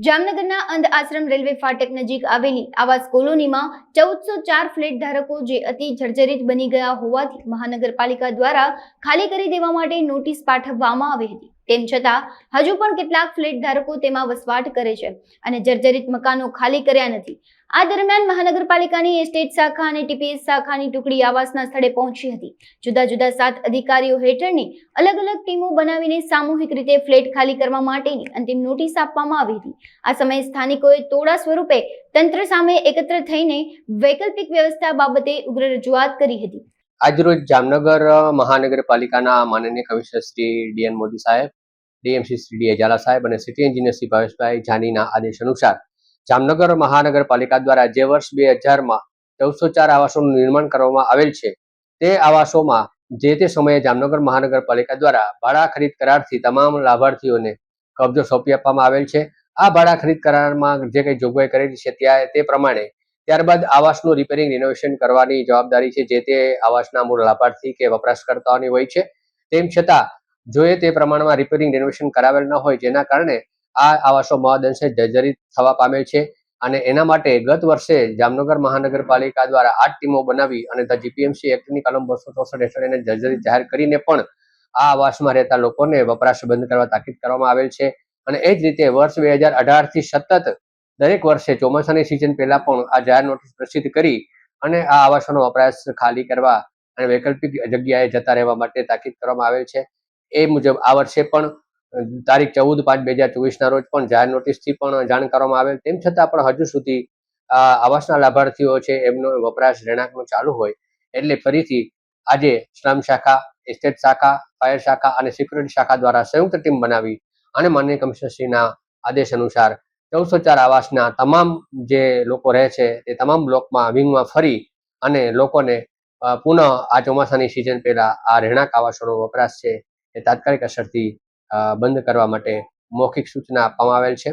જામનગરના અંધ આશ્રમ રેલવે ફાટક નજીક આવેલી આવાસ કોલોનીમાં ચૌદસો ચાર ફ્લેટ ધારકો જે અતિ જર્જરિત બની ગયા હોવાથી મહાનગરપાલિકા દ્વારા ખાલી કરી દેવા માટે નોટિસ પાઠવવામાં આવી હતી. તેમ છતાં, હજુ પણ કેટલાક ફ્લેટ ધારકો તેમાં વસવાટ કરે છે અને જર્જરિત મકાનો ખાલી કર્યા નથી. આ દરમિયાન મહાનગરપાલિકાની એસ્ટેટ શાખા અને ટીપીએસ શાખાની ટુકડી આવાસના સ્થળે પહોંચી હતી. જુદા જુદા સાત અધિકારીઓ હેઠળની અલગ અલગ ટીમો બનાવીને સામૂહિક રીતે ફ્લેટ ખાલી કરવા માટેની અંતિમ નોટિસ આપવામાં આવી હતી. આ સમયે સ્થાનિકોએ તોડા સ્વરૂપે તંત્ર સામે એકત્ર થઈને વૈકલ્પિક વ્યવસ્થા બાબતે ઉગ્ર રજૂઆત કરી હતી. આજરોજ જામનગર મહાનગરપાલિકાના માનનીય કમિશનર શ્રી ડીએન મોદી સાહેબ, ડીએમસી શ્રી ડી ઝાલા સાહેબ અને સિટી એન્જિનિયર શ્રી ભાવેશભાઈ જાનીના આદેશ અનુસાર જામનગર મહાનગરપાલિકા દ્વારા જે વર્ષ બે હજારમાં ચૌદસો ચાર આવાસોનું નિર્માણ કરવામાં આવેલ છે, તે આવાસોમાં જે તે સમયે જામનગર મહાનગરપાલિકા દ્વારા ભાડા ખરીદ કરારથી તમામ લાભાર્થીઓને કબજો સોંપી આપવામાં આવેલ છે. આ ભાડા ખરીદ કરારમાં જે કંઈ જોગવાઈ કરેલી છે ત્યાં તે પ્રમાણે ત્યારબાદ આવાસનું રિપેરિંગ રિનોવેશન કરવાની જવાબદારી છે જે તે આવાસના મૂળ લાભાર્થી કે વપરાશકર્તાઓની હોય છે. તેમ છતાં જોઈએ તે પ્રમાણમાં રિપેરિંગ રિનોવેશન કરાવેલ ન હોય, જેના કારણે આ આવાસો મહદઅંશે જર્જરિત થવા પામેલ છે અને એના માટે ગત વર્ષે જામનગર મહાનગરપાલિકા દ્વારા આઠ ટીમો બનાવી અને ધ જીપીએમસી એક્ટની કલમ બસો ચોસઠ હેઠળ એને જર્જરિત જાહેર કરીને પણ આ આવાસમાં રહેતા લોકોને વપરાશ બંધ કરવા તાકીદ કરવામાં આવેલ છે. અને એ જ રીતે વર્ષ બે હજાર અઢારથી સતત દરેક વર્ષે ચોમાસાની સિઝન પહેલા પણ આ જાહેર નોટિસ પ્રસિદ્ધ કરી અને આ આવાસોનો વપરાશ ખાલી કરવા અને વૈકલ્પિક જગ્યાએ જતા રહેવા માટે તાકીદ કરવામાં આવેલ છે. એ મુજબ આ વર્ષે પણ તારીખ ચૌદ પાંચ બે હજાર ચોવીસના રોજ પણ જાહેર નોટિસથી પણ જાણ કરવામાં આવેલ. તેમ છતાં પણ હજુ સુધી આવાસના લાભાર્થીઓ છે એમનો વપરાશ રહેણાંકનો ચાલુ હોય એટલે ફરીથી આજે શ્રમ શાખા એસ્ટેટ શાખા ફાયર શાખા અને સિક્યુરિટી શાખા દ્વારા સંયુક્ત ટીમ બનાવી અને માનનીય કમિશનરશ્રીના આદેશ અનુસાર ચૌદસો ચાર આવાસના તમામ જે લોકો રહે છે, તે તમામ બ્લોકમાં વિંગમાં ફરી અને લોકોને પુનઃ આ ચોમાસાની સિઝન પહેલા આ રહેણાંક આવાસોનો વપરાશ છે, એ તાત્કાલિક અસરથી બંધ કરવા માટે મૌખિક સૂચના આપવામાં આવેલ છે.